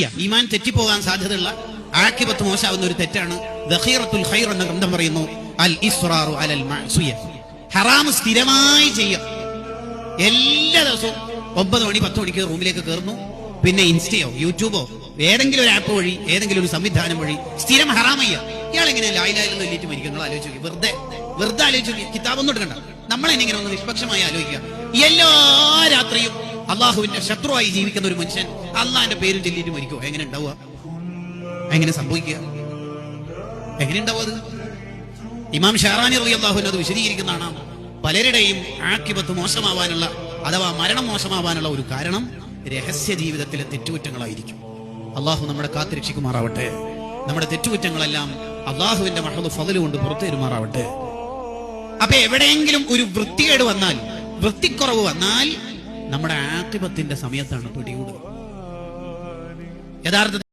മഅസുയ ഈമാൻ തെറ്റിപ്പോകാൻ സാധ്യതയുള്ള ആക്കിപത്ത് മോശാവുന്ന ഒരു തെറ്റാണ്. ദഖീറത്തുൽ ഖൈർ എന്ന ഗ്രന്ഥം പറയുന്നു അൽ ഇസ്റാറു അലൽ മഅസുയ. ഹറാം സ്ഥിരമായി ചെയ്യുക എല്ലാ ദിവസവും ഒമ്പത് മണി പത്ത് മണിക്ക് റൂമിലേക്ക് കയറുന്നു. പിന്നെ ഇൻസ്റ്റയോ യൂട്യൂബോ ഏതെങ്കിലും ഒരു ആപ്പ് വഴി ഏതെങ്കിലും ഒരു സംവിധാനം വഴി സ്ഥിരം ഹറാമയ്യ ഇയാളെങ്ങനെ ലായിലായിരുന്നു എല്ലിട്ട് മരിക്കും നിങ്ങൾ ആലോചിച്ചു നോക്കി. വെറുതെ വെറുതെ ആലോചിച്ചു നോക്കി. കിതാബൊന്നും എടുക്കണ്ട നമ്മൾ ഇങ്ങനെ ഒന്ന് നിഷ്പക്ഷമായി ആലോചിക്കുക. എല്ലാ രാത്രിയും അള്ളാഹുവിന്റെ ശത്രുവായി ജീവിക്കുന്ന ഒരു മനുഷ്യൻ അള്ളാഹിന്റെ പേരും ചൊല്ലിയിട്ട് മരിക്കുമോ എങ്ങനെ ഉണ്ടാവുക? എങ്ങനെ സംഭവിക്കുക? എങ്ങനെ ഉണ്ടാവുക അത്? ഇമാം ഷാറാനി റബി അള്ളാഹുവിന് അത് വിശദീകരിക്കുന്നതാണ്. പലരുടെയും ആക്കിപത്ത് മോശമാവാനുള്ള അഥവാ മരണം മോശമാവാനുള്ള ഒരു കാരണം രഹസ്യ ജീവിതത്തിലെ തെറ്റുകുറ്റങ്ങളായിരിക്കും. അള്ളാഹു നമ്മുടെ കാത്തിരക്ഷിക്കുമാറാവട്ടെ നമ്മുടെ തെറ്റുകുറ്റങ്ങളെല്ലാം അള്ളാഹുവിന്റെ മഹദ് ഫതൽ കൊണ്ട് പുറത്തു തരുമാറാവട്ടെ. അപ്പൊ എവിടെയെങ്കിലും ഒരു വൃത്തികേട് വന്നാൽ വൃത്തിക്കുറവ് വന്നാൽ നമ്മുടെ ആക്രിപത്തിന്റെ സമയത്താണ് പിടികൂടുന്നത്. യഥാർത്ഥത്തിൽ